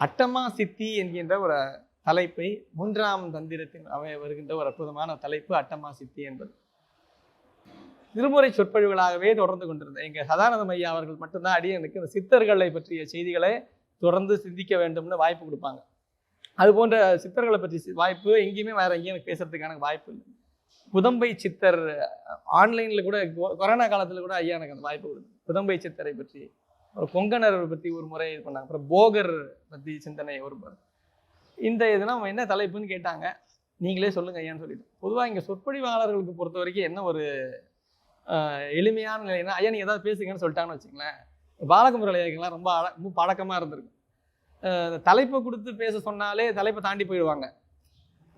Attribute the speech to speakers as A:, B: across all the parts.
A: அட்டமா சித்தி என்கின்ற ஒரு தலைப்பை மூன்றாம் தந்திரத்தின் அவை வருகின்ற ஒரு அற்புதமான தலைப்பு அட்டமா சித்தி என்பது. திருமுறை சொற்பொழிவுகளாகவே தொடர்ந்து கொண்டிருந்தேன். எங்கள் சதானந்தம் ஐயா அவர்கள் மட்டும்தான் அடியனுக்கு இந்த சித்தர்களை பற்றிய செய்திகளை தொடர்ந்து சிந்திக்க வேண்டும்னு வாய்ப்பு கொடுப்பாங்க. அது போன்ற சித்தர்களை பற்றி சி- வாய்ப்பு எங்கேயுமே வேற எங்கேயும் எனக்கு பேசுறதுக்கான வாய்ப்பு இல்லை. புதம்பை சித்தர் ஆன்லைனில் கூட கொ- கொரோனா காலத்தில் கூட ஐயா எனக்கு அந்த வாய்ப்பு கொடுத்து புதம்பை சித்தரை பற்றி ஒரு கொங்கணர் பற்றி ஒரு முறை இது பண்ணாங்க. அப்புறம் போகர் பற்றி சிந்தனை ஒரு இந்த இதுனா என்ன தலைப்புன்னு கேட்டாங்க. நீங்களே சொல்லுங்க ஐயான்னு சொல்லிட்டு. பொதுவாக இங்கே சொற்பொழிவாளர்களுக்கு பொறுத்த வரைக்கும் என்ன ஒரு எளிமையான நிலைனா ஐயா நீ ஏதாவது பேசுங்கன்னு சொல்லிட்டாங்கன்னு வச்சுங்களேன் பாலகுமுரளி ஐயாக்கெல்லாம் ரொம்ப அழ ரொம்ப பழக்கமாக இருந்திருக்கும். தலைப்பை கொடுத்து பேச சொன்னாலே தலைப்பை தாண்டி போயிடுவாங்க.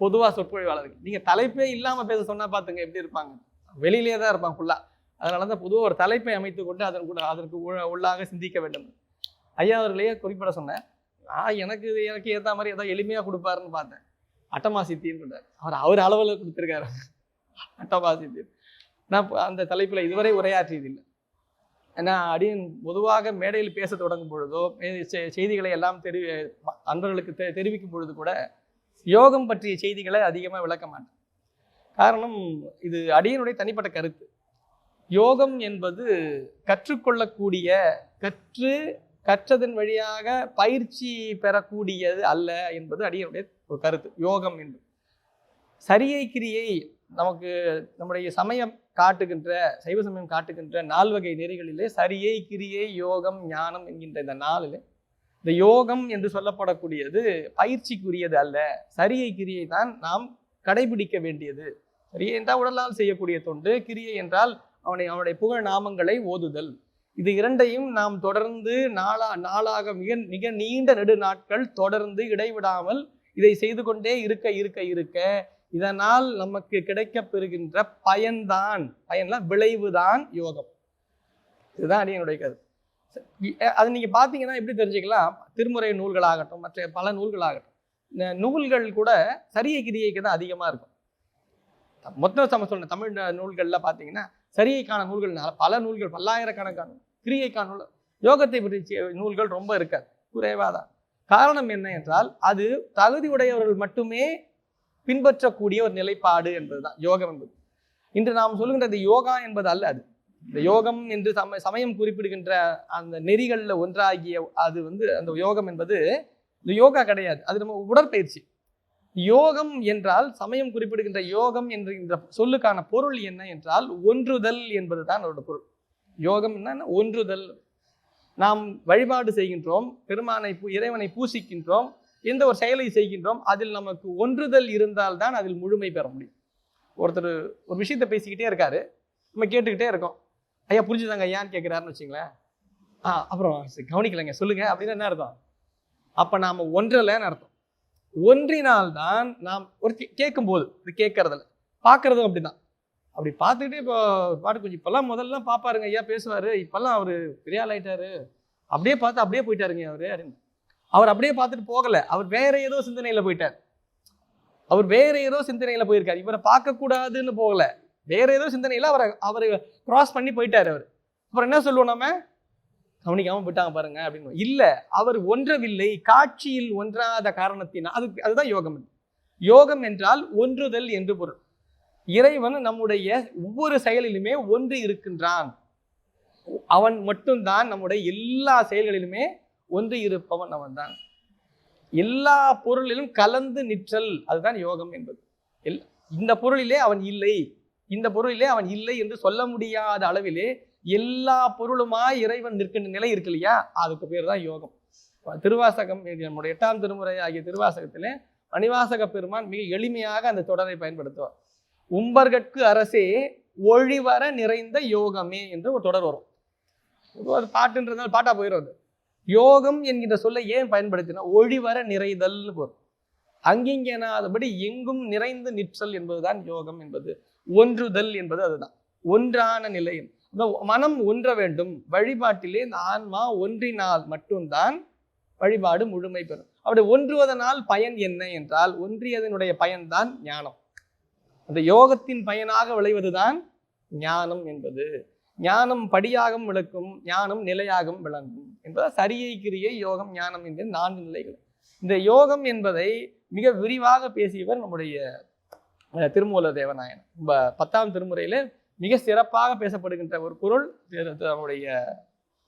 A: பொதுவாக சொற்பொழிவாளர்கள். நீங்கள் தலைப்பே இல்லாமல் பேச சொன்னால் பார்த்துங்க எப்படி இருப்பாங்க. வெளியிலே தான் இருப்பாங்க ஃபுல்லாக அதனால தான் பொதுவாக ஒரு தலைப்பை அமைத்து கொண்டு அதன் கூட அதற்கு உள்ளாக சிந்திக்க வேண்டும். ஐயா அவர்களையே குறிப்பிட சொன்னேன். நான் எனக்கு இது எனக்கு ஏற்ற மாதிரி ஏதோ எளிமையாக கொடுப்பாருன்னு பார்த்தேன். அட்டமா சித்தின்னு சொன்னார். அவர் அவர் அளவில் கொடுத்துருக்காரு. அட்டமா சித்தி நான் அந்த தலைப்பில் இதுவரை உரையாற்றியதில்லை. ஏன்னா அடியன் பொதுவாக மேடையில் பேச தொடங்கும் பொழுதோ செ- செய்திகளை எல்லாம் தெரி அன்பர்களுக்கு தெ தெரிவிக்கும் பொழுது கூட யோகம் பற்றிய செய்திகளை அதிகமாக விளக்க மாட்டேன். காரணம் இது அடியனுடைய தனிப்பட்ட கருத்து. யோகம் என்பது கற்றுக்கொள்ளக்கூடிய கற்று கற்றதன் வழியாக பயிற்சி பெறக்கூடியது அல்ல என்பது அடியனுடைய ஒரு கருத்து. யோகம் என்பது. சரியை கிரியை நமக்கு நம்முடைய சமயம் காட்டுகின்ற சைவ சமயம் காட்டுகின்ற நால்வகை நெறிகளிலே சரியை கிரியை யோகம் ஞானம் என்கின்ற இந்த நாளிலே இந்த யோகம் என்று சொல்லப்படக்கூடியது பயிற்சிக்குரியது அல்ல. சரியை கிரியை தான் நாம் கடைபிடிக்க வேண்டியது. சரியை என்றால் உடலால் செய்யக்கூடிய தொண்டு. கிரியை என்றால் அவனை அவனுடைய புகழ் நாமங்களை ஓதுதல். இது இரண்டையும் நாம் தொடர்ந்து நாளா நாளாக மிக மிக நீண்ட நெடு நாட்கள் தொடர்ந்து இடைவிடாமல் இதை செய்து கொண்டே இருக்க இருக்க இருக்க இதனால் நமக்கு கிடைக்கப்பெறுகின்ற பயன்தான் பயன்லாம் விளைவுதான் யோகம். இதுதான் அடியனுடைய கருத்து. அது நீங்க பாத்தீங்கன்னா எப்படி தெரிஞ்சுக்கலாம்? திருமுறை நூல்களாகட்டும் மற்ற பல நூல்களாகட்டும். இந்த நூல்கள் கூட சரிய கிரியைக்கு தான் அதிகமா இருக்கும். மொத்த சம சொன்ன தமிழ் நூல்களில் நூல்கள்ல பாத்தீங்கன்னா சரியைக்கான நூல்கள் பல நூல்கள் பல்லாயிரக்கணக்கான கிரியைக்கான நூல் யோகத்தை பற்றி நூல்கள் ரொம்ப இருக்காது குறைவாதான் காரணம் என்ன என்றால் அது தகுதி உடையவர்கள் மட்டுமே பின்பற்றக்கூடிய ஒரு நிலைப்பாடு என்பதுதான். யோகம் என்பது. இன்று நாம் சொல்லுகின்ற இந்த யோகா என்பது அல்ல அது. இந்த யோகம் என்று சம சமயம் குறிப்பிடுகின்ற அந்த நெறிகளில் ஒன்றாகிய அது வந்து அந்த யோகம் என்பது இந்த யோகா கிடையாது. அது நம்ம உடற்பயிற்சி. யோகம் என்றால் சமயம் குறிப்பிடுகின்ற யோகம் என்ற சொல்லுக்கான பொருள் என்ன என்றால் ஒன்றுதல் என்பது தான் அதோட பொருள். யோகம் என்ன? ஒன்றுதல். நாம் வழிபாடு செய்கின்றோம் பெருமானை பூ- இறைவனை பூசிக்கின்றோம் எந்த ஒரு செயலை செய்கின்றோம் அதில் நமக்கு ஒன்றுதல் இருந்தால் தான் அதில் முழுமை பெற முடியும். ஒருத்தர் ஒரு விஷயத்தை பேசிக்கிட்டே இருக்காரு. நம்ம கேட்டுக்கிட்டே இருக்கோம். ஐயா புரிஞ்சுதாங்க ஐயான்னு கேட்குறாருன்னு வச்சுங்களேன் ஆ அப்புறம் கவனிக்கலைங்க சொல்லுங்க அப்படின்னு என்ன அர்த்தம்? அப்போ நாம் ஒன்றலைன்னு அர்த்தம். ஒன்றினால்தான் நாம் ஒரு கே- கேட்கும்போது இது கேட்கறதில்ல. பார்க்கறதும் அப்படிதான். அப்படி பார்த்துக்கிட்டே இப்போ பாட்டு கொஞ்சம் இப்போல்லாம் முதல்லாம் பார்ப்பாருங்க ஐயா பேசுவார் இப்போல்லாம் அவர் பெரிய ஆள் ஆயிட்டாரு. அப்படியே பார்த்து அப்படியே போயிட்டாருங்க அவர் அப்படின்னு. அவர் அப்படியே பார்த்துட்டு போகலை. அவர் வேற ஏதோ சிந்தனையில் போயிட்டார். அவர் வேற ஏதோ சிந்தனையில் போயிருக்கார். இவரை பார்க்கக்கூடாதுன்னு போகலை. வேற ஏதோ சிந்தனையில் அவரை அவரை கிராஸ் பண்ணி போயிட்டார் அவர். அப்புறம் என்ன சொல்லுவோம் நம்ம கவனிக்காமல் போயிட்டாங்க பாருங்க அப்படின்னு இல்லை அவர் ஒன்றவில்லை காட்சியில் ஒன்றாத காரணத்தினால் அது அதுதான் யோகம். யோகம் என்றால் ஒன்றுதல் என்று பொருள். இறைவன் நம்முடைய ஒவ்வொரு செயலிலுமே ஒன்று இருக்கின்றான். அவன் மட்டும்தான் நம்முடைய எல்லா செயல்களிலுமே ஒன்று இருப்பவன் அவன்தான். எல்லா பொருளிலும் கலந்து நிற்றல் அதுதான் யோகம் என்பது. எல்- இந்த பொருளிலே அவன் இல்லை இந்த பொருளிலே அவன் இல்லை என்று சொல்ல முடியாத அளவிலே எல்லா பொருளுமாய் இறைவன் நிற்கின்ற நிலை இருக்கு இல்லையா? அதுக்கு பேர் தான் யோகம். திருவாசகம் இது நம்முடைய எட்டாம் திருமுறை ஆகிய திருவாசகத்திலே மணிவாசக பெருமான் மிக எளிமையாக அந்த தொடரை பயன்படுத்துவார். உம்பர்கட்கு அரசே ஒழிவர நிறைந்த யோகமே என்று ஒரு தொடர் வரும். ஒரு அது பாட்டுன்றதால பாட்டா போயிடும் அது. யோகம் என்கின்ற சொல்லை ஏன் பயன்படுத்தினா ஒழிவர நிறைதல்னு பொருள். அங்கிங்கனாதபடி எங்கும் நிறைந்து நிற்றல் என்பதுதான் யோகம் என்பது. ஒன்றுதல் என்பது அதுதான். ஒன்றான நிலை இந்த மனம் ஒன்ற வேண்டும். வழிபாட்டிலே இந்த ஆன்மா ஒன்றினால் மட்டும்தான் வழிபாடு முழுமை பெறும். அப்படி ஒன்றுவதனால் பயன் என்ன என்றால் ஒன்றியதனுடைய பயன்தான் ஞானம். அந்த யோகத்தின் பயனாக விளைவதுதான் ஞானம் என்பது. ஞானம் படியாகவும் விளக்கும் ஞானம் நிலையாகவும் விளங்கும் என்பது சரியை கிரியை யோகம் ஞானம் என்கிற நான்கு நிலைகள். இந்த யோகம் என்பதை மிக விரிவாக பேசியவர் நம்முடைய திருமூல தேவநாயன். ப- பத்தாம் திருமுறையில மிக சிறப்பாக பேசப்படுகின்ற ஒரு பொருள் அவருடைய நம்முடைய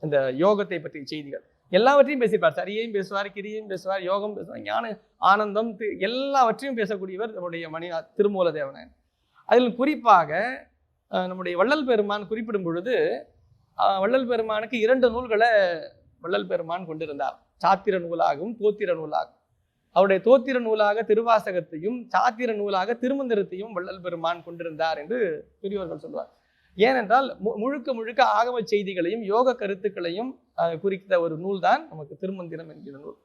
A: இந்த யோகத்தை பற்றிய செய்திகள். எல்லாவற்றையும் பேசியிருப்பார் சரியையும் பேசுவார் கிரியையும் பேசுவார் யோகம் பேசுவார் ஞான ஆனந்தம் எல்லாவற்றையும் பேசக்கூடியவர் நம்முடைய மணி திருமூல தேவநாயன் அதில் குறிப்பாக நம்முடைய வள்ளல் பெருமான் குறிப்பிடும் பொழுது வள்ளல் பெருமானுக்கு இரண்டு நூல்களை வள்ளல் பெருமான் கொண்டிருந்தார். சாத்திர நூலாகவும் போத்திர நூலாகவும். அவருடைய தோத்திர நூலாக திருவாசகத்தையும் சாத்திர நூலாக திருமந்திரத்தையும் வள்ளல் பெருமான் கொண்டிருந்தார் என்று பெரியவர்கள் சொல்வார். ஏனென்றால் மு- முழுக்க முழுக்க ஆகம செய்திகளையும் யோக கருத்துக்களையும் குறித்த ஒரு நூல் தான் நமக்கு திருமந்திரம் என்கிற நூல்.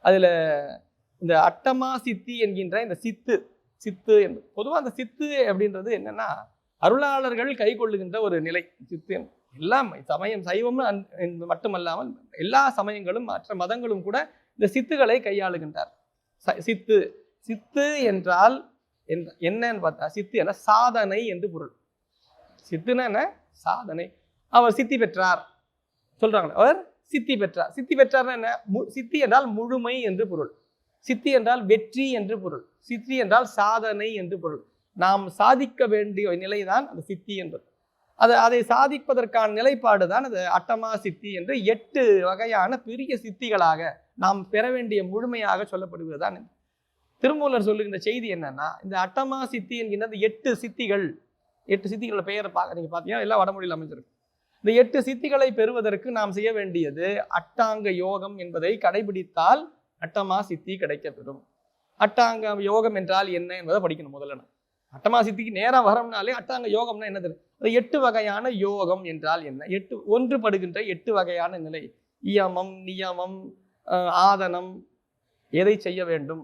A: அதில் இந்த அட்டமா சித்தி என்கின்ற இந்த சித்து சித்து என்பது பொதுவாக அந்த சித்து அப்படின்றது என்னன்னா அருளாளர்கள் கை கொள்ளுகின்ற ஒரு நிலை. சித்து எல்லாம் சமயம் சைவம் மட்டுமல்லாமல் எல்லா சமயங்களும் மற்ற மதங்களும் கூட இந்த சித்துகளை கையாளுகின்றார். சித்து. சித்து என்றால் என்னன்னு பார்த்தா சித்து என சாதனை என்று பொருள். சித்துனா என்ன? சாதனை. அவர் சித்தி பெற்றார். சொல்றாங்களே அவர் சித்தி பெற்றார். சித்தி பெற்றார்னா என்ன? மு- சித்தி என்றால் முழுமை என்று பொருள். சித்தி என்றால் வெற்றி என்று பொருள். சித்தி என்றால் சாதனை என்று பொருள். நாம் சாதிக்க வேண்டிய நிலைதான் அந்த சித்தி என்பது. அதை அதை சாதிப்பதற்கான நிலைப்பாடு தான் அது அட்டமா சித்தி என்று எட்டு வகையான பெரிய சித்திகளாக நாம் பெற வேண்டிய முழுமையாக சொல்லப்படுவது தான் திருமூலர் சொல்லுகின்ற செய்தி என்னன்னா இந்த அட்டமா சித்தி என்கின்ற அந்த எட்டு சித்திகள். எட்டு சித்திகளோட பெயரை பார்க்க நீங்கள் பார்த்தீங்கன்னா எல்லாம் வடமொழியில் அமைஞ்சிருக்கு. இந்த எட்டு சித்திகளை பெறுவதற்கு நாம் செய்ய வேண்டியது அட்டாங்க யோகம் என்பதை கடைபிடித்தால் அட்டமா சித்தி கிடைக்கப்பெறும். அட்டாங்க யோகம் என்றால் என்ன என்பதை படிக்கணும் முதல்ல அட்டமா சித்திக்கு வரோம்னாலே அட்டாங்க யோகம்னா என்ன தெரியும் எட்டு வகையான யோகம் என்றால் என்ன? எட்டு ஒன்றுபடுகின்ற எட்டு வகையான நிலை. இயமம் நியமம் ஆதனம். எதை செய்ய வேண்டும்?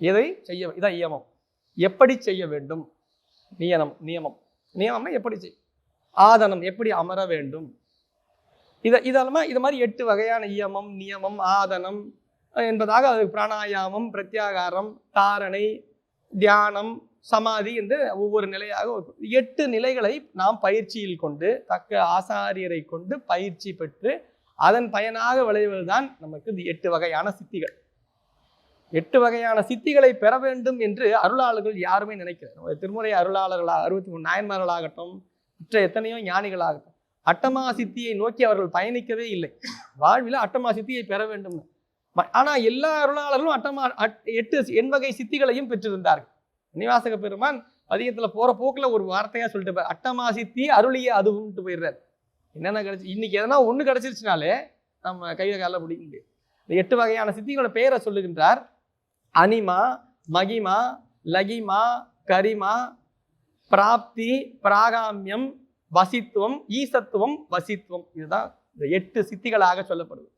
A: எதை செய்ய இதான் இயமம். எப்படி செய்ய வேண்டும்? நியமம் நியமம். நியமம்னா எப்படி செய் ஆதனம் எப்படி அமர வேண்டும்? இதை இதெல்லாமே இது மாதிரி எட்டு வகையான இயமம் நியமம் ஆதனம் என்பதாக அது பிராணாயாமம் பிரத்யாகாரம் தாரணை தியானம் சமாதி என்று ஒவ்வொரு நிலையாக எட்டு நிலைகளை நாம் பயிற்சியில் கொண்டு தக்க ஆசாரியரை கொண்டு பயிற்சி பெற்று அதன் பயனாக விளைவதுதான் நமக்கு எட்டு வகையான சித்திகள். எட்டு வகையான சித்திகளை பெற வேண்டும் என்று அருளாளர்கள் யாருமே நினைக்கிறார் திருமுறை அருளாளர்களாக அறுபத்தி மூணு நாயன்மார்களாகட்டும் மற்ற எத்தனையோ ஞானிகளாகட்டும் அட்டமா சித்தியை நோக்கி அவர்கள் பயணிக்கவே இல்லை. வாழ்வில் அட்டமா சித்தியை பெற வேண்டும். ஆனால் எல்லா அருளாளர்களும் அட்டமா அட்- எட்டு எண்வகை சித்திகளையும் பெற்றிருந்தார்கள். நிவாசக பெருமான் பதிகத்தில் போகிற போக்கில் ஒரு வார்த்தையாக சொல்லிட்டு அட்டமாசி அட்டமா சித்தி அருளிய அதுவும்ட்டு போயிடுறாரு. என்னென்ன கிடச்சி இன்னைக்கு எதனா ஒன்று கிடச்சிருச்சுனாலே நம்ம கையில் காலில் பிடிக்க முடியும் இந்த எட்டு வகையான சித்திகளோட பெயரை சொல்லுகின்றார். அனிமா மகிமா லகிமா கரிமா பிராப்தி பிராகாமியம் வசித்துவம் ஈசத்துவம் வசித்துவம். இதுதான் இந்த எட்டு சித்திகளாக சொல்லப்படுது.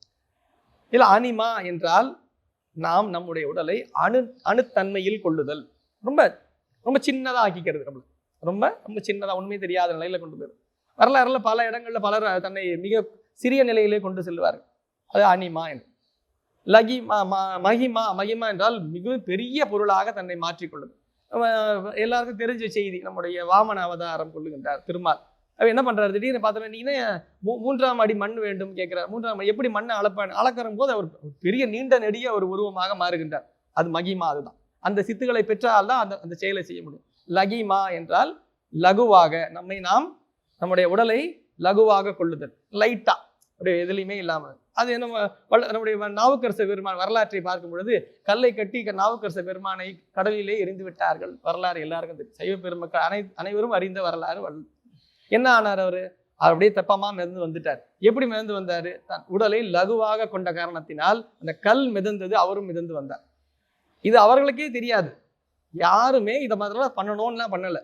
A: இதில் அனிமா என்றால் நாம் நம்முடைய உடலை அணு அணுத்தன்மையில் கொள்ளுதல். ரொம்ப ரொம்ப சின்னதாக ஆக்கிக்கிறது நம்மளை. ரொம்ப ரொம்ப சின்னதாக ஒன்றுமே தெரியாத நிலையில் கொண்டு போயிடும் வரலாறுல பல இடங்களில் பலர் தன்னை மிக சிறிய நிலையிலே கொண்டு செல்வார்கள். அது அனிமா என்று. லகி ம- மகிமா மகிமா என்றால் மிகவும் பெரிய பொருளாக தன்னை மாற்றிக்கொள்ளும். எல்லாருக்கும் தெரிஞ்ச செய்தி நம்முடைய வாமன அவதாரம் கொள்ளுகின்றார் திருமால். அவர் என்ன பண்ணுறாரு திடீர்னு பார்த்தோன்னா நீ மூ- மூன்றாம் அடி மண் வேண்டும் கேட்கிறார். மூன்றாம் அடி எப்படி மண்ணை அளப்பான் அளக்கிற போது அவர் பெரிய நீண்ட நெடிய ஒரு உருவமாக மாறுகின்றார். அது மகிமா அதுதான். அந்த சித்துக்களை பெற்றால் தான் அந்த அந்த செயலை செய்ய முடியும். லகிமா என்றால் லகுவாக நம்மை நாம் நம்முடைய உடலை லகுவாக கொள்ளுதல். லைட்டா அப்படியே எதுலையுமே இல்லாமல் அது நம்ம நம்முடைய நாவுக்கரச பெருமான் வரலாற்றை பார்க்கும் பொழுது கல்லை கட்டி க- நாவுக்கரச பெருமானை கடலிலே எரிந்து விட்டார்கள். வரலாறு எல்லாருக்கும் தெரியும். சைவ பெருமக்கள் அனை அனைவரும் அறிந்த வரலாறு என்ன ஆனார் அவர்? அவர் அப்படியே தெப்பமா மிதந்து வந்துட்டார். எப்படி மிதந்து வந்தார்? தன் உடலை லகுவாக கொண்ட காரணத்தினால் அந்த கல் மிதந்தது அவரும் மிதந்து வந்தார். இது அவர்களுக்கே தெரியாது. யாருமே இதை மாதிரிலாம் பண்ணணும்லாம் பண்ணலை.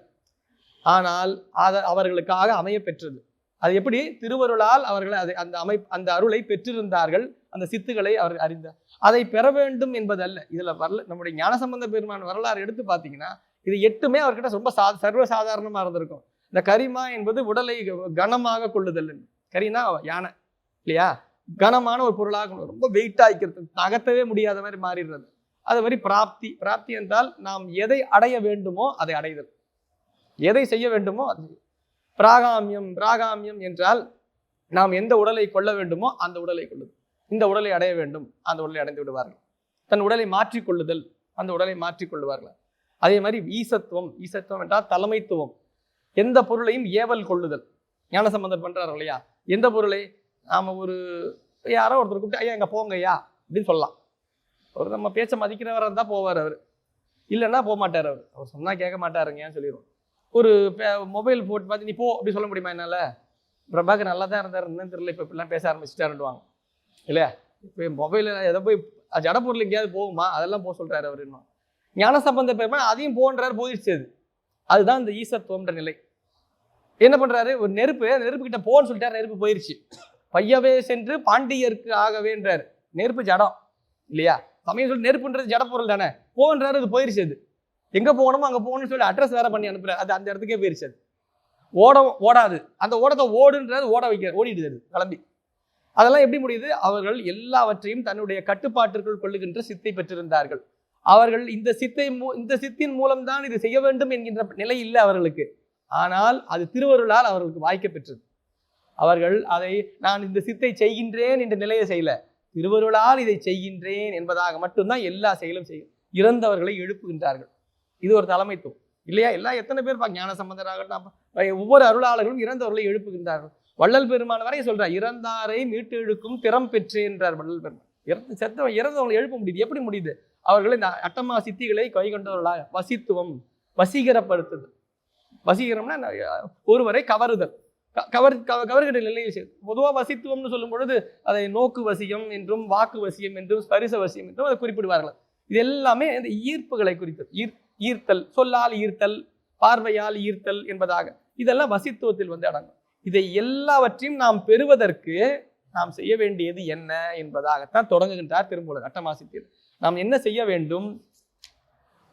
A: ஆனால் அதை அவர்களுக்காக அமைய பெற்றது. அது எப்படி? திருவருளால் அவர்கள் அதை அந்த அமை அந்த அருளை பெற்றிருந்தார்கள். அந்த சித்துக்களை அவர் அறிந்தார் அதை பெற வேண்டும் என்பதல்ல. இதில் வரல நம்முடைய ஞானசம்பந்த பெருமான் வரலாறு எடுத்து பார்த்தீங்கன்னா இது எட்டுமே அவர்கிட்ட ரொம்ப சா சர்வசாதாரணமாக இருந்திருக்கும். இந்த கரிமா என்பது உடலை கனமாக கொள்ளுதல். கரினா யானை இல்லையா? கனமான ஒரு பொருளாக ரொம்ப வெயிட்டாக இருக்கிறது நகர்த்தவே முடியாத மாதிரி மாறிடுறது. அது மாதிரி பிராப்தி. பிராப்தி என்றால் நாம் எதை அடைய வேண்டுமோ அதை அடைதல். எதை செய்ய வேண்டுமோ அது பிராகாமியம் பிராகாமியம் என்றால் நாம் எந்த உடலை கொள்ள வேண்டுமோ அந்த உடலை கொள்ளுது இந்த உடலை அடைய வேண்டும் அந்த உடலை அடைந்து விடுவார்கள். தன் உடலை மாற்றிக்கொள்ளுதல் அந்த உடலை மாற்றிக்கொள்ளுவார்கள். அதே மாதிரி ஈசத்துவம் ஈசத்துவம் என்றால் தலைமைத்துவம். எந்த பொருளையும் ஏவல் கொள்ளுதல். ஞானசம்பந்தர் பண்ணுறாரு இல்லையா? எந்த பொருளை? நாம் ஒரு யாரோ ஒருத்தர் கூப்பிட்டு ஐயா எங்கே போங்கய்யா அப்படின்னு சொல்லலாம். அவர் நம்ம பேச்ச மதிக்கிறவராக இருந்தால் போவார் அவர். இல்லைன்னா போக மாட்டார் அவர். அவர் சொன்னால் கேட்க மாட்டாருங்கன்னு ஏன் சொல்லிடுவோம். ஒரு மொபைல் போட்டு பார்த்து நீ போ அப்படி சொல்ல முடியுமா என்னால? பிரபாகர் நல்லா தான் இருந்தார் என்னன்னு தெரியல இப்போ இப்படிலாம் பேச ஆரம்பிச்சுட்டாருவாங்க இல்லையா? இப்போ மொபைலில் எதை போய் ஜடப்பூரில் எங்கேயாவது போகுமா? அதெல்லாம் போக சொல்கிறாரு அவர் இன்னும். ஞானசம்பந்த பெருமா அதையும் போன்றார் போயிடுச்சு அது. அதுதான் இந்த ஈசத்துவம்ன்ற நிலை. என்ன பண்ணுறாரு ஒரு நெருப்பு நெருப்பு கிட்ட போன்னு சொல்லிட்டாரு நெருப்பு போயிடுச்சு பையவே சென்று பாண்டியருக்கு ஆகவேன்றார். நெருப்பு ஜடம் இல்லையா? சமயம் சொல்லி நெருப்புன்றது ஜடப்பொருள் தானே? போன்றாரு அது போயிருச்சு அது. எங்கே போகணுமோ அங்கே போகணும்னு சொல்லி அட்ரஸ் வேற பண்ணி அனுப்புறாரு அது அந்த இடத்துக்கே போயிருச்சு அது. ஓட ஓடாது. அந்த ஓடத்தை ஓடுன்றது ஓட வைக்க ஓடிடுது அது கிளம்பி. அதெல்லாம் எப்படி முடியுது? அவர்கள் எல்லாவற்றையும் தன்னுடைய கட்டுப்பாட்டிற்குள் கொள்ளுகின்ற சித்தை பெற்றிருந்தார்கள். அவர்கள் இந்த சித்தை மூ- இந்த சித்தின் மூலம்தான் இது செய்ய வேண்டும் என்கின்ற நிலை இல்லை அவர்களுக்கு. ஆனால் அது திருவருளால் அவர்களுக்கு வாய்க்க பெற்றது அவர்கள் அதை நான் இந்த சித்தை செய்கின்றேன் என்ற நிலையை செய்யல. திருவருளால் இதை செய்கின்றேன் என்பதாக மட்டும்தான் எல்லா செயலும் செய்யும். இறந்தவர்களை எழுப்புகின்றார்கள். இது ஒரு தலைமைத்துவம். இல்லையா? எல்லாம் எத்தனை பேர் பா ஞான சம்பந்தராகட்டும் ஒவ்வொரு அருளாளர்களும் இறந்தவர்களை எழுப்புகின்றார்கள். வள்ளல் பெருமான் வரைய சொல்றார் இறந்தாரை மீட்டு இழுக்கும் திறம் பெற்றேன்றார் வள்ளல் பெருமான் இறந்து செத்தவன் இறந்தவங்களை எழுப்ப முடியுது. எப்படி முடியுது? அவர்களை இந்த அட்டமா சித்திகளை கை கொண்டவர்களாக வசித்துவம் வசீகரப்படுத்துதல். வசீகரம்னா ஒருவரை கவருதல். கவர் கவ- கவர்கிற நிலையில் செய்வது பொதுவாக வசித்துவம்னு சொல்லும் பொழுது அதை நோக்கு வசியம் என்றும் வாக்கு வசியம் என்றும் ஸ்பரிச வசியம் என்றும் அதை குறிப்பிடுவார்கள். இது எல்லாமே இந்த ஈர்ப்புகளை குறித்தது. ஈர் ஈர்த்தல் சொல்லால் ஈர்த்தல் பார்வையால் ஈர்த்தல் என்பதாக. இதெல்லாம் வசித்துவத்தில் வந்து அடங்கும். இதை எல்லாவற்றையும் நாம் பெறுவதற்கு நாம் செய்ய வேண்டியது என்ன என்பதாகத்தான் தொடங்குகின்றார் திருமூலர் அட்டமாசித்தில் நாம் என்ன செய்ய வேண்டும்?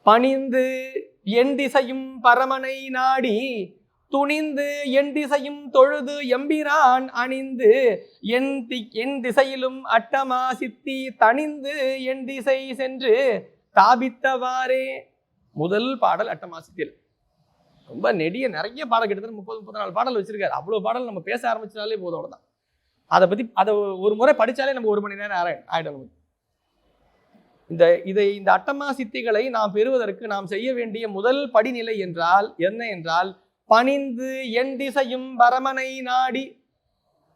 A: பணிந்து என் திசையும் பரமனை நாடி துணிந்து என் திசையும் தொழுது எம்பிரான் அணிந்து என் தி என் திசையிலும் அட்டமா சித்தி தணிந்து என் திசை சென்று தாபித்தவாறே. முதல் பாடல் அட்டமா சித்தியில். ரொம்ப நெடிய நிறைய பாடல் கிட்டத்தட்ட முப்பது முப்பத்தி நாலு பாடல் வச்சிருக்காரு. அவ்வளோ பாடல் நம்ம பேச ஆரம்பிச்சாலே போதோட தான் அதை பத்தி அதை ஒரு முறை படித்தாலே நம்ம ஒரு மணி நேரம் ஆயிடும் ஆயிடும். இந்த இதை இந்த அட்டமா சித்திகளை நாம் பெறுவதற்கு நாம் செய்ய வேண்டிய முதல் படிநிலை என்றால் என்ன என்றால் பணிந்து என் திசையும் பரமனை நாடி.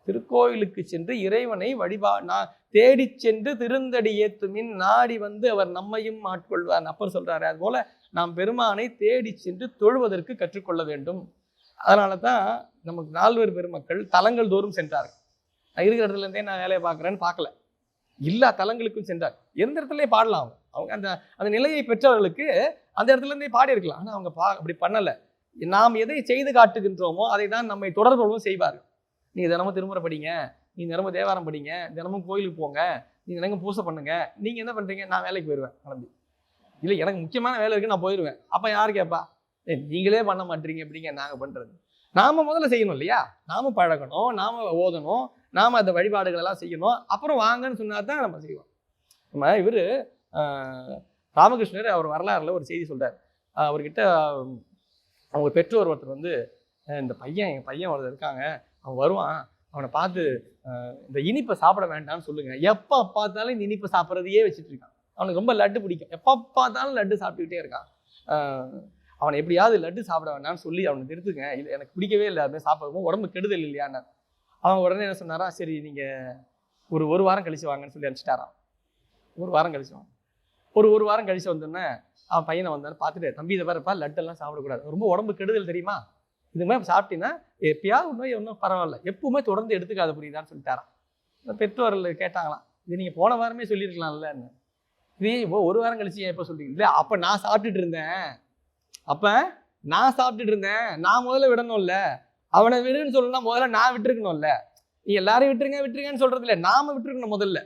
A: திருக்கோயிலுக்கு சென்று இறைவனை வழிபா நான் தேடி சென்று திருந்தடி ஏத்துமின் நாடி வந்து அவர் நம்மையும் ஆட்கொள்வார். அப்பர் சொல்றாரு அது போல நாம் பெருமானை தேடி சென்று தொழுவதற்கு கற்றுக்கொள்ள வேண்டும். அதனால தான் நமக்கு நால்வர் பெருமக்கள் தலங்கள் தோறும் சென்றார்கள். நான் இருக்கிற இடத்துல இருந்தே நான் வேலையை பார்க்குறேன்னு பார்க்கல. எல்லா தலங்களுக்கும் சென்றார். எந்த இடத்துலயே பாடலாம் அவங்க. அவங்க அந்த அந்த நிலையை பெற்றவர்களுக்கு அந்த இடத்துல இருந்தே பாடி இருக்கலாம் ஆனால் அவங்க பா அப்படி பண்ணலை. நாம் எதை செய்து காட்டுகின்றோமோ அதை தான் நம்மை தொடர்புகளும் செய்வார்கள். நீங்கள் தினமும் திருமுறை படிங்க நீங்கள் தினமும் தேவாரம் படிங்க தினமும் கோயிலுக்கு போங்க நீங்கள் தினமும் பூசை பண்ணுங்க நீங்கள் என்ன பண்ணுறீங்க நான் வேலைக்கு போயிடுவேன் கிளம்பி. இல்லை எனக்கு முக்கியமான வேலை இருக்குது நான் போயிடுவேன் அப்போ யார் கேட்பா நீங்களே பண்ண மாட்டீங்க எப்படிங்க நாங்கள் பண்ணுறது நாம் முதல்ல செய்யணும் இல்லையா? நாம் பழகணும் நாம் ஓதணும் நாம் அந்த வழிபாடுகள் எல்லாம் செய்யணும். அப்புறம் வாங்கன்னு சொன்னா தான் நம்ம செய்வோம். நம்ம இவர் ராமகிருஷ்ணர் அவர் வரலாறுல ஒரு செய்தி சொல்கிறார் அவர்கிட்ட அவங்க பெற்றோர் ஒருத்தர் வந்து இந்த பையன் என் பையன் ஒருத்தர் இருக்காங்க. அவன் வருவான். அவனை பார்த்து இந்த இனிப்பை சாப்பிட வேண்டாம்னு சொல்லுங்க. எப்போ பார்த்தாலும் இந்த இனிப்பை சாப்பிட்றதையே வச்சுட்டு இருக்கான். அவனுக்கு ரொம்ப லட்டு பிடிக்கும். எப்போ பார்த்தாலும் லட்டு சாப்பிட்டுக்கிட்டே இருக்கான். அவனை எப்படியாவது லட்டு சாப்பிட வேண்டாம்னு சொல்லி அவனை நிறுத்துங்க இல்லை எனக்கு பிடிக்கவே இல்லை. அதுமாதிரி சாப்பிடுவோம் உடம்பு கெடுதல் இல்லையான்னு. அவன் உடனே என்ன சொன்னாரா சரி நீங்கள் ஒரு ஒரு வாரம் கழிச்சு வாங்கன்னு சொல்லி அனுப்பிச்சிட்டாராம். ஒரு வாரம் கழிச்சு வாங்க. ஒரு ஒரு வாரம் கழிச்சு வந்தோடனே அவன் பையனை வந்தான்னு பார்த்துட்டு தம்பி இதை பாருப்பா லட்டெல்லாம் சாப்பிடக்கூடாது. ரொம்ப உடம்பு கெடுதல் தெரியுமா? இது மாதிரி சாப்பிட்டீங்கன்னா எப்பயாவது நோய் ஒன்றும் பரவாயில்ல. எப்பவுமே தொடர்ந்து எடுத்துக்காத புரியுதான்னு சொல்லிட்டாரான் பெற்றோர்கள் கேட்டாங்களாம் இது நீங்கள் போன வாரமே சொல்லியிருக்கலாம்ல. இது இப்போ ஒரு வாரம் கழிச்சு ஏன் எப்போ சொல்றீங்க? இல்லை அப்போ நான் சாப்பிட்டுட்டு இருந்தேன். அப்போ நான் சாப்பிட்டுட்டு இருந்தேன். நான் முதல்ல விடணும்ல. அவனை விடுன்னு சொல்லணும்னா முதல்ல நான் விட்டுருக்கணும்ல. நீ எல்லாரும் விட்டுருங்க விட்டுருங்கன்னு சொல்றது இல்லை நாம விட்டுருக்கணும் முதல்ல.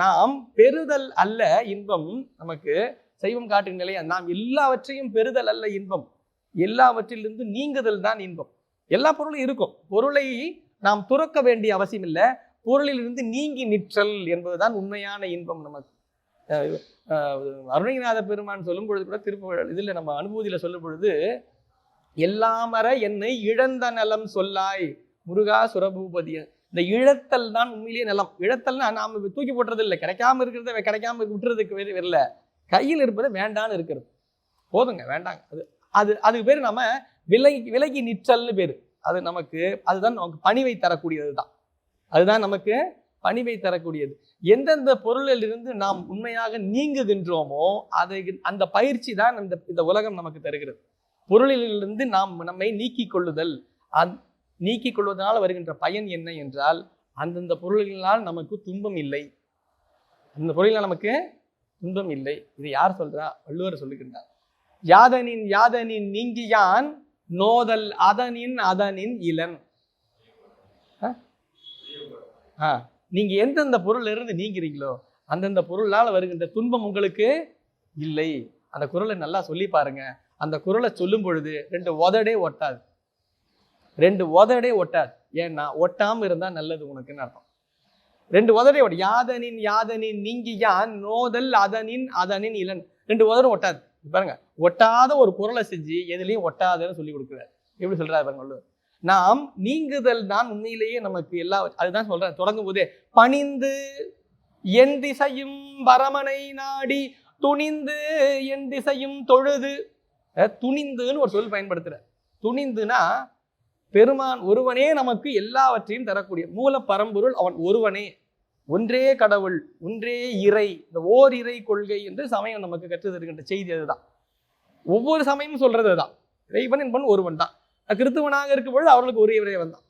A: நாம் பெறுதல் அல்ல இன்பம் நமக்கு சைவம் காட்டும் நிலையம் நாம் எல்லாவற்றையும் பெறுதல் அல்ல இன்பம். எல்லாவற்றிலிருந்து நீங்குதல் தான் இன்பம். எல்லா பொருளும் இருக்கும். பொருளை நாம் துறக்க வேண்டிய அவசியம் இல்லை பொருளிலிருந்து நீங்கி நிற்றல் என்பதுதான் உண்மையான இன்பம். நமக்கு அருணகிநாத பெருமான் சொல்லும் பொழுது கூட திருப்புகழ் இதில் நம்ம அனுபூதியில் சொல்லும் பொழுது எல்லாமற என்னை இழந்த நலம் சொல்லாய் முருகா சுரபூபதிய இந்த இழத்தல் தான் உண்மையிலேயே நிலம். இழத்தல்னா நாம் தூக்கி போட்டுறது இல்லை கிடைக்காம இருக்கிறத கிடைக்காம விட்டுறதுக்கு வரல. இல்லை கையில் இருப்பது வேண்டான்னு இருக்கிறது. போதுங்க வேண்டாங்க. அது அது அதுக்கு பேர் நம்ம விலகி விலகி நிற்றல்னு பேர். அது நமக்கு அதுதான் நமக்கு பணிவை தரக்கூடியது தான் அதுதான் நமக்கு பணிவை தரக்கூடியது. எந்தெந்த பொருளில் இருந்து நாம் உண்மையாக நீங்குகின்றோமோ அதை அந்த பயிற்சி தான் இந்த இந்த உலகம் நமக்கு தருகிறது. பொருளிலிருந்து நாம் நம்மை நீக்கிக் கொள்ளுதல். அந் நீக்கிக் கொள்வதனால் வருகின்ற பயன் என்ன என்றால் அந்தந்த பொருள்களால் நமக்கு துன்பம் இல்லை. அந்த பொருளில் நமக்கு துன்பம் இல்லை. இது யார் சொல்றா? வள்ளுவர் சொல்லுகின்றார். யாதனின் யாதனின் நீங்கியான் நோதல் அதனின் அதனின் இளன் ஆ? ஆ. நீங்க எந்தெந்த பொருள்ல இருந்து நீங்கிறீங்களோ அந்தந்த பொருளால் வருகின்ற துன்பம் உங்களுக்கு இல்லை. அந்த குரலை நல்லா சொல்லி பாருங்க. அந்த குரலை சொல்லும் பொழுது ரெண்டு உதடே ஒட்டாது. ரெண்டு உதடே ஒட்டாது. ஏன்னா ஒட்டாமல் இருந்தால் நல்லது உனக்குன்னு அர்த்தம். ரெண்டு உதடே ஓட்டு யாதனின் யாதனின் நீங்கி யான் நோதல் அதனின் அதனின் இளன். ரெண்டு உதடும் ஒட்டாது. பாருங்க. ஒட்டாத ஒரு குரலை செஞ்சு எதுலையும் ஒட்டாதுன்னு சொல்லி கொடுக்குறாரு. எப்படி சொல்றாரு பாருங்க வள்ளுவர். நாம் நீங்குதல் தான் உண்மையிலேயே நமக்கு எல்லா அதுதான் சொல்றேன் தொடங்கும் போதே பணிந்து என் திசையும் பரமனை நாடி துணிந்து என் திசையும் தொழுது துணிந்துன்னு ஒரு சொல் பயன்படுத்துற துணிந்துனா பெருமான் ஒருவனே நமக்கு எல்லாவற்றையும் தரக்கூடிய மூல பரம்பொருள் அவன் ஒருவனே. ஒன்றே கடவுள் ஒன்றே இறை இந்த ஓர் இறை கொள்கை என்று சமயம் நமக்கு கற்று தருகின்ற செய்தி அதுதான். ஒவ்வொரு சமயமும் சொல்றது அதுதான். இறைவன் என்பன் ஒருவன் தான். கிறித்துவனாக இருக்கும் பொழுது அவர்களுக்கு ஒரு இறைவன் தான்.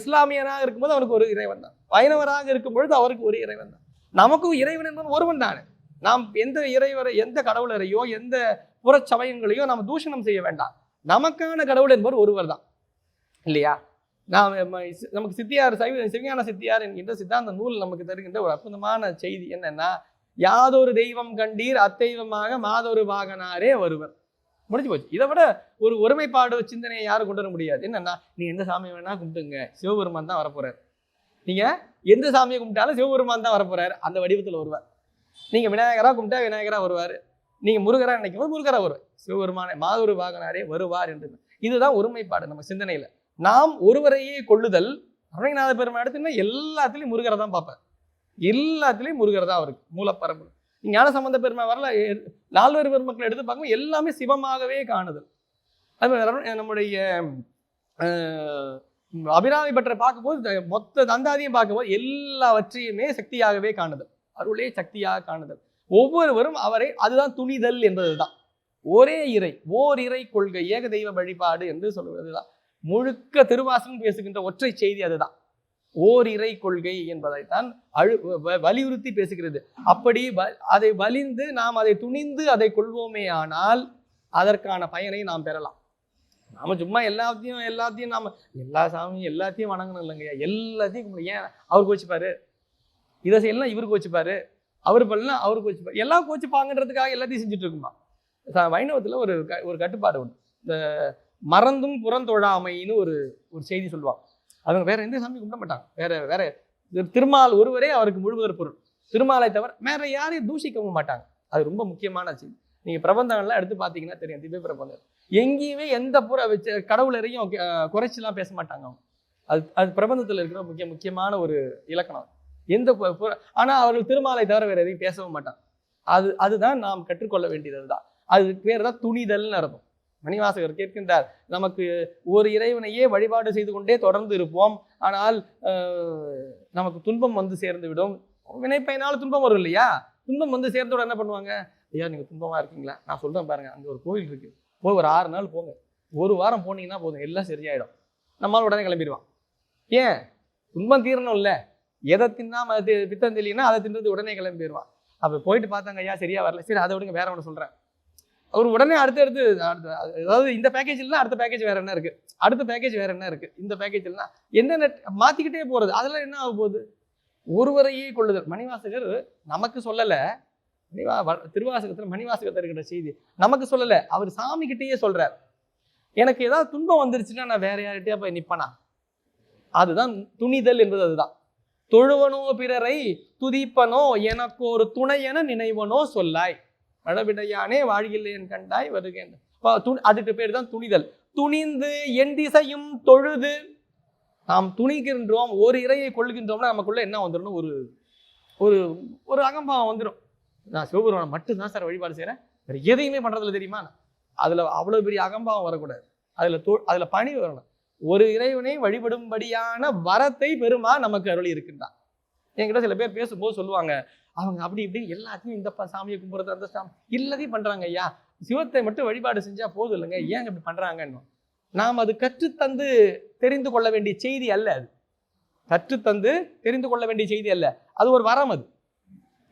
A: இஸ்லாமியனாக இருக்கும்போது அவனுக்கு ஒரு இறைவன் தான். வைணவராக இருக்கும் பொழுது அவருக்கு ஒரு இறைவன் தான். நமக்கும் இறைவன் என்பவன் ஒருவன் தானே. நாம் எந்த இறைவரை எந்த கடவுளரையோ எந்த புறச்சமயங்களையோ நாம் தூஷணம் செய்ய வேண்டாம். நமக்கான கடவுள் என்பவர் ஒருவர் தான். இல்லையா? நாம் சி- நமக்கு சித்தியார் சைவ சிவஞான சித்தியார் என்கின்ற சித்தாந்த நூல் நமக்கு தருகின்ற ஒரு அற்புதமான செய்தி என்னன்னா யாதொரு தெய்வம் கண்டீர் அத்தெய்வமாக மாதொரு வாகனாரே வருவர் முடிஞ்சு போச்சு. இதை விட ஒரு ஒருமைப்பாடு சிந்தனையை யாரும் கொண்டு வர முடியாது. என்னன்னா நீ எந்த சாமி வேணா கும்பிட்டுங்க. சிவபெருமான் தான் வரப்போறாரு. நீங்க எந்த சாமியை கும்பிட்டாலும் சிவபெருமான் தான் வரப்போறாரு. அந்த வடிவத்தில் வருவார் நீங்க விநாயகரா கும்பிட்டா விநாயகரா வருவார். நீங்க முருகரா நினைக்கும் போது முருகரா வருவார். சிவபெருமானே மாதொரு வாகனாரே வருவார் என்று. இதுதான் ஒருமைப்பாடு நம்ம சிந்தனையில. நாம் ஒருவரையே கொள்ளுதல் அருணைநாத பெருமை எடுத்துன்னா எல்லாத்துலேயும் முருகரை தான் பார்ப்பேன் எல்லாத்துலேயும் முருகர் தான் அவருக்கு மூலப்பரம்பு. ஞான சம்பந்த பெருமை வரல நால்வர் பெருமக்கள் எடுத்து பார்க்கும்போது எல்லாமே சிவமாகவே காணுதல். அது மாதிரி நம்முடைய அபிராமி பற்றை பார்க்கும்போது மொத்த தந்தாதியும் பார்க்கும்போது எல்லாவற்றையுமே சக்தியாகவே காணுதல். அருளே சக்தியாக காணுதல். ஒவ்வொருவரும் அவரை அதுதான் துணிதல் என்பதுதான். ஒரே இறை ஓர் இறை கொள்கை ஏக தெய்வ வழிபாடு என்று சொல்வதுதான் முழுக்க திருவாசகம் பேசுகின்ற ஒற்றை செய்தி அதுதான். ஓர் இறை கொள்கை என்பதைத்தான் அழு வ- வலியுறுத்தி பேசுகிறது. அப்படி வ- அதை வலிந்து நாம் அதை துணிந்து அதை கொள்வோமே ஆனால் அதற்கான பயனை நாம் பெறலாம். நாம சும்மா எல்லாத்தையும் எல்லாத்தையும் நாம எல்லா சாமியும் எல்லாத்தையும் வணங்கணும் இல்லைங்கய்யா. எல்லாத்தையும் ஏன்? அவர் கோச்சிப்பாரு இதை செய்யலாம் இவர் கோச்சிப்பாரு அவர் பண்ணலாம் அவர் கோச்சிப்பாரு எல்லாம் கோச்சிப்பாங்கன்றதுக்காக எல்லாத்தையும் செஞ்சுட்டு இருக்குமா? வைணவத்தில் ஒரு க- ஒரு கட்டுப்பாடு உண்டு. இந்த மறந்தும் புறந்தொழாமைன்னு ஒரு ஒரு செய்தி சொல்லுவாங்க. அவங்க வேற எந்த சாமி கும்பிட மாட்டாங்க. வேற வேற திருமால் ஒருவரே அவருக்கு முழுவதர் பொருள். திருமாலை தவிர வேற யாரையும் தூஷிக்கவும் மாட்டாங்க. அது ரொம்ப முக்கியமான செய்தி. நீங்க பிரபந்தங்கள்லாம் எடுத்து பார்த்தீங்கன்னா தெரியும். திவ்ய பிரபந்தம் எங்கேயுமே எந்த புற வச்ச கடவுளரையும் குறைச்சிலாம் பேச மாட்டாங்க அவங்க. அது அது பிரபந்தத்தில் இருக்கிற முக்கிய முக்கியமான ஒரு இலக்கணம் எந்த பு- புற- ஆனால் அவர்கள் திருமாலை தவிர வேற எதையும் பேசவும் மாட்டாங்க. அது அதுதான் நாம் கற்றுக்கொள்ள வேண்டியது அதுதான் அது பேர் தான் துணிதல்னு அர்த்தம். மணிவாசகர் கேட்கின்றார் நமக்கு ஒரு இறைவனையே வழிபாடு செய்து கொண்டே தொடர்ந்து இருப்போம். ஆனால் நமக்கு துன்பம் வந்து சேர்ந்து விடும். வினைப்பயனால துன்பம் வரும் இல்லையா? துன்பம் வந்து சேர்ந்தோட என்ன பண்ணுவாங்க? ஐயா நீங்க துன்பமா இருக்கீங்களா? நான் சொல்றேன் பாருங்க அங்க ஒரு கோவில் இருக்கு. போய் ஒரு ஆறு நாள் போங்க. ஒரு வாரம் போனீங்கன்னா போதும் எல்லாம் சரியாயிடும். நம்மளால உடனே கிளம்பிடுவான். ஏன்? துன்பம் தீரணும் இல்லை எதை தின்னாம அது பித்தம் தெரியலனா அதை தின்றது உடனே கிளம்பிடுவான். அப்ப போயிட்டு பார்த்தாங்க ஐயா சரியா வரல. சரி அதை விடுங்க வேற ஒன்று சொல்றேன். அவர் உடனே அடுத்தடுத்து அடுத்த அதாவது இந்த பேக்கேஜ் இல்லைன்னா அடுத்த பேக்கேஜ் வேற என்ன இருக்கு? அடுத்த பேக்கேஜ் வேற என்ன இருக்கு? இந்த பேக்கேஜ் இல்லைன்னா என்னென்ன மாத்திக்கிட்டே போறது? அதெல்லாம் என்ன ஆக போகுது? ஒருவரையே கொள்ளுதல். மணிவாசகர் நமக்கு சொல்லலை. மணிவா வ- மணிவாசகத்தில் இருக்கிற செய்தி நமக்கு சொல்லலை. அவர் சாமிக்கிட்டேயே சொல்றார். எனக்கு ஏதாவது துன்பம் வந்துருச்சுன்னா நான் வேற யார்கிட்டயா போய் நிற்பேனா அதுதான் துணிதல் என்பது அதுதான். தொழுவனோ பிறரை துதிப்பனோ எனக்கு ஒரு துணை என நினைவனோ சொல்லாய். மழவிடையானே வாழ்கில்லேன் கண்டாய் வருகின்ற அதுக்கு பேர் தான் துணிதல். துணிந்து என் திசையும் தொழுது நாம் துணிக்கின்றோம் ஒரு இறையை கொள்கின்றோம்னா நமக்குள்ள என்ன வந்துடும் ஒரு ஒரு ஒரு அகம்பாவம் வந்துடும் நான் சிவபெருமானை மட்டும்தான் சார் வழிபாடு செய்கிறேன் வேறு எதையுமே பண்றதில்ல தெரியுமா? அதில் அவ்வளோ பெரிய அகம்பாவம் வரக்கூடாது. அதில் தோ அதில் பணி வரணும். ஒரு இறைவனை வழிபடும்படியான வரத்தை பெருமா நமக்கு அருள் இருக்கின்றான் என்கிட்ட சில பேர் பேசும்போது சொல்லுவாங்க அவங்க அப்படி இப்படி எல்லாத்தையும் இந்த சாமியை கும்பிட்றது அந்த சாமி எல்லாத்தையும் பண்ணுறாங்க ஐயா. சிவத்தை மட்டும் வழிபாடு செஞ்சால் போதும் இல்லைங்க. ஏன் இப்படி பண்ணுறாங்கன்னு நாம் அது கற்றுத்தந்து தெரிந்து கொள்ள வேண்டிய செய்தி அல்ல அது. கற்றுத்தந்து தெரிந்து கொள்ள வேண்டிய செய்தி அல்ல. அது ஒரு வரம் அது.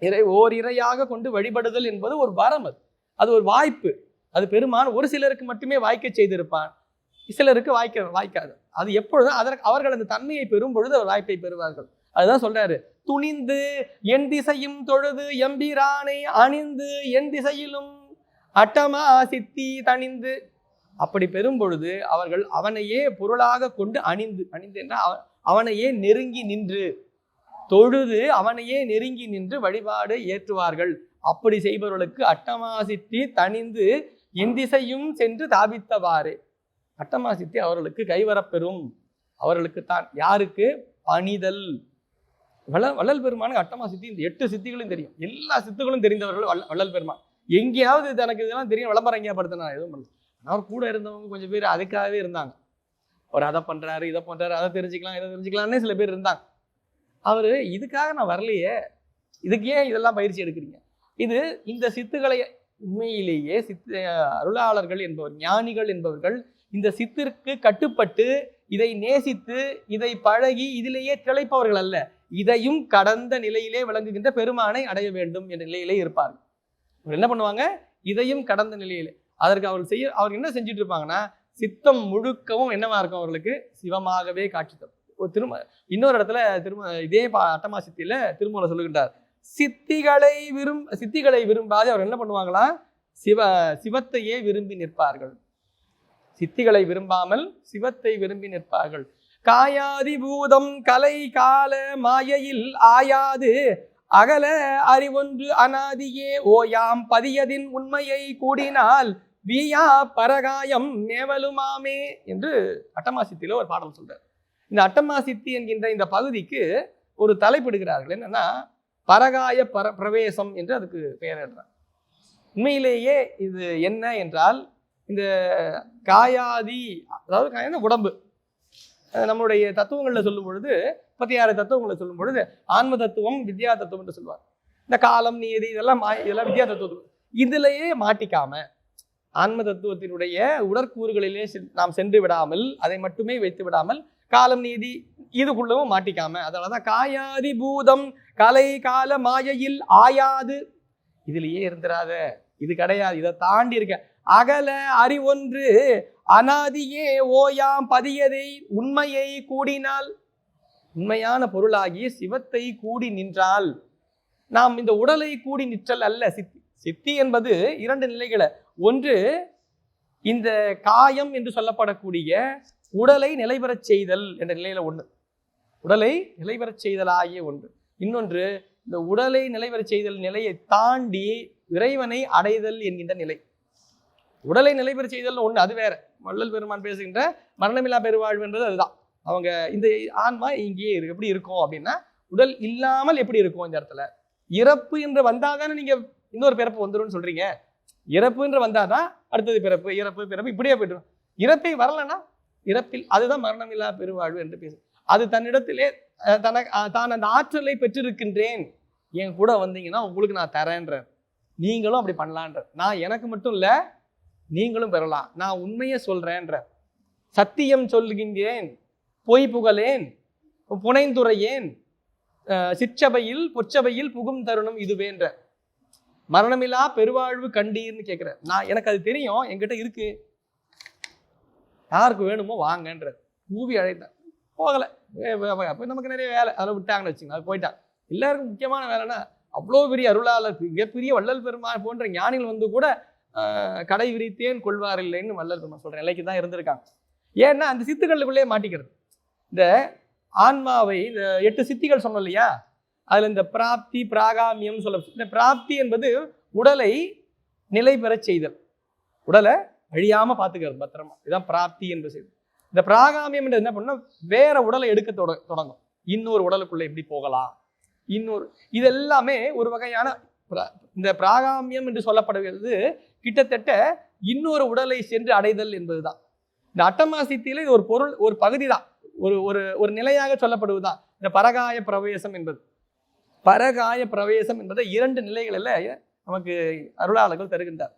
A: இறை ஓர் இறையாக கொண்டு வழிபடுதல் என்பது ஒரு வரம் அது. அது ஒரு வாய்ப்பு. அது பெருமான் ஒரு சிலருக்கு மட்டுமே வாய்க்க செய்திருப்பான். சிலருக்கு வாய்க்க வாய்க்காது. அது எப்பொழுதும் அதற்கு அவர்கள் அந்த தன்மையை பெறும் பொழுது அவர் வாய்ப்பை பெறுவார்கள். அதுதான் சொல்றாரு. துணிந்து என் திசையும் தொழுது எம்பிரானை அணிந்து என் திசையிலும் அட்டமா சித்தி தணிந்து. அப்படி பெறும் பொழுது அவர்கள் அவனையே பொருளாக கொண்டு அணிந்து அணிந்து என்றால் அவனையே நெருங்கி நின்று தொழுது அவனையே நெருங்கி நின்று வழிபாடு ஏற்றுவார்கள். அப்படி செய்பவர்களுக்கு அட்டமா சித்தி தணிந்து என் திசையும் சென்று தாபித்தவாறு. அட்டமாசித்தி அவர்களுக்கு கைவரப்பெறும் அவர்களுக்கு தான் யாருக்கு? பணிதல். வள வள்ளல் பெருமானுக்கு அட்டமா சித்தி இந்த எட்டு சித்திகளும் தெரியும். எல்லா சித்துகளும் தெரிந்தவர்கள் வள்ள வள்ளல் பெருமான். எங்கேயாவது தனக்கு இதெல்லாம் தெரியும் விளம்பரம் எங்கேயா படுத்தினா எதுவும் பண்ணல. ஆனால் அவர் கூட இருந்தவங்க கொஞ்சம் பேர் அதுக்காகவே இருந்தாங்க. அவர் அதை பண்ணுறாரு இதை பண்ணுறாரு அதை தெரிஞ்சுக்கலாம் இதை தெரிஞ்சுக்கலாம்னே சில பேர் இருந்தாங்க. அவர் இதுக்காக நான் வரலையே இதுக்கு ஏன் இதெல்லாம் பயிற்சி எடுக்கிறீங்க? இது இந்த சித்துக்களை உண்மையிலேயே சித்து அருளாளர்கள் என்பவர் ஞானிகள் என்பவர்கள் இந்த சித்திற்கு கட்டுப்பட்டு இதை நேசித்து இதை பழகி இதிலேயே திளைப்பவர்கள் அல்ல. இதையும் கடந்த நிலையிலே விளங்குகின்ற பெருமானை அடைய வேண்டும் என்ற நிலையிலே இருப்பார்கள். அவர் என்ன பண்ணுவாங்க? இதையும் கடந்த நிலையிலே. அதற்கு அவர்கள் செய்ய அவர் என்ன செஞ்சுட்டு இருப்பாங்கன்னா சித்தம் முழுக்கவும் என்னவா இருக்கும் அவர்களுக்கு? சிவமாகவே காட்சி தரும். திரும இன்னொரு இடத்துல திரும இதே பா- அட்டமா சித்தியில திருமூல சொல்லுகின்றார். சித்திகளை விரும் சித்திகளை விரும்பாது அவர் என்ன பண்ணுவாங்களா? சிவ சிவத்தையே விரும்பி நிற்பார்கள். சித்திகளை விரும்பாமல் சிவத்தை விரும்பி நிற்பார்கள். காயாதி பூதம் கலை கால மாயையில் ஆயாது. அகல அறிவொன்று அனாதியே. ஓயாம் பதியதின் உண்மையை கூடினால் வீயா பரகாயம் மேவலுமாமே என்று அட்டமாசித்தில ஒரு பாடல் சொல்றார். இந்த அட்டமாசித்தி என்கின்ற இந்த பகுதிக்கு ஒரு தலைப்பிடுகிறார்கள். என்னன்னா பரகாய பர பிரவேசம் என்று அதுக்கு பெயரிடுறார் உண்மையிலேயே இது என்ன என்றால் இந்த காயாதி அதாவது காயான உடம்பு. நம்மளுடைய தத்துவங்களில் சொல்லும் பொழுது முப்பத்தி ஆறு தத்துவங்களை சொல்லும் பொழுது ஆன்ம தத்துவம் வித்யா தத்துவம் என்று சொல்லுவார் இந்த காலம் நீதி இதெல்லாம் மா- இதெல்லாம் வித்யா தத்துவம். இதிலேயே மாட்டிக்காம ஆன்ம தத்துவத்தினுடைய உடற்கூறுகளிலே நாம் சென்று விடாமல் அதை மட்டுமே வைத்து விடாமல் காலம் நீதி இதுக்குள்ளவும் மாட்டிக்காம அதனாலதான் காயாதி பூதம் கலை கால மாயையில் ஆயாது. இதுலயே இருந்துடாத இது கிடையாது. இதை தாண்டி இருக்க அகல அறிவொன்று அனாதியே ஓயாம் பதியதை உண்மையை கூடினால். உண்மையான பொருளாகிய சிவத்தை கூடி நின்றால். நாம் இந்த உடலை கூடி நிற்றல் அல்ல சித்தி. சித்தி என்பது இரண்டு நிலைகளை. ஒன்று இந்த காயம் என்று சொல்லப்படக்கூடிய உடலை நிலைபெறச் செய்தல் என்ற நிலையில ஒன்று உடலை நிலைபெறச் செய்தலாகிய ஒன்று. இன்னொன்று இந்த உடலை நிலைபெறச் செய்தல் நிலையை தாண்டி இறைவனை அடைதல் என்கின்ற நிலை. உடலை நிலைபெற செய்தல் ஒன்று அது வேற. வள்ளல் பெருமான் பேசுகின்ற மரணமில்லா பெருவாழ்வுன்றது அதுதான். அவங்க இந்த ஆன்மா இங்கேயே இருக்கு எப்படி இருக்கும் அப்படின்னா உடல் இல்லாமல் எப்படி இருக்கும் இந்த இடத்துல? இறப்பு என்று வந்தாதானே நீங்க இன்னொரு பிறப்பு வந்துடும் சொல்றீங்க. இறப்பு என்று வந்தாதான் அடுத்தது பிறப்பு இறப்பு பிறப்பு இப்படியே போயிட்டு இறப்பை வரலன்னா இறப்பில் அதுதான் மரணமில்லா பெருவாழ்வு என்று பேசு. அது தன்னிடத்திலே தனக்கு தான் அந்த ஆற்றலை பெற்றிருக்கின்றேன். என் கூட வந்தீங்கன்னா உங்களுக்கு நான் தரேன்ற நீங்களும் அப்படி பண்ணலான்ற நான் எனக்கு மட்டும் இல்லை நீங்களும் பெறலாம். நான் உண்மையை சொல்றேன்ற சத்தியம் சொல்கின்றேன். பொய் புகழேன். புனைந்துரையேன். சிற்றபையில் பொற்சபையில் புகும் தருணம் இதுவேன்ற மரணமில்லா பெருவாழ்வு கண்டீர்னு கேட்குறேன் நான் எனக்கு அது தெரியும். என்கிட்ட இருக்கு. யாருக்கு வேணுமோ வாங்கன்ற கூவி அழைத்தேன் போகலை. அப்போ நமக்கு நிறைய வேலை. அதில் விட்டாங்கன்னு வச்சுங்க அது போயிட்டாங்க எல்லாருக்கும் முக்கியமான வேலைன்னா அவ்வளோ பெரிய அருளாளர் மிகப்பெரிய வள்ளல் பெருமாள் போன்ற ஞானிகள் வந்து கூட கடை விரித்தேன் கொள்வார் இல்லைன்னு வள்ளல் பெருமான் சொல்ற நிலைக்கு தான் இருந்திருக்காங்க. ஏன்னா அந்த சித்துக்களுக்குள்ளே மாட்டிக்கிறது. இந்த ஆன்மாவை இந்த எட்டு சித்திகள் சொன்னோம் இல்லையா? அதில் இந்த பிராப்தி பிராகாமியம் சொல்ல இந்த பிராப்தி என்பது உடலை நிலை பெறச் செய்தல். உடலை அழியாமல் பார்த்துக்கிறது பத்திரமா. இதுதான் பிராப்தி என்று செய்தல். இந்த பிராகாமியம் என்ன பண்ணால் வேற உடலை எடுக்க தொட தொடங்கும். இன்னொரு உடலுக்குள்ளே எப்படி போகலாம். இன்னொரு இது எல்லாமே ஒரு வகையான இந்த பிராகாமியம் என்று சொல்லப்படுகிறது கிட்டத்தட்ட இன்னொரு உடலை சென்று அடைதல் என்பதுதான். இந்த அட்டமாசித்தியில இது ஒரு பொருள் ஒரு பகுதி தான் ஒரு ஒரு ஒரு நிலையாக சொல்லப்படுவதுதான். இந்த பரகாய பிரவேசம் என்பது. பரகாய பிரவேசம் என்பதை இரண்டு நிலைகளில் நமக்கு அருளாளர்கள் தருகின்றார்.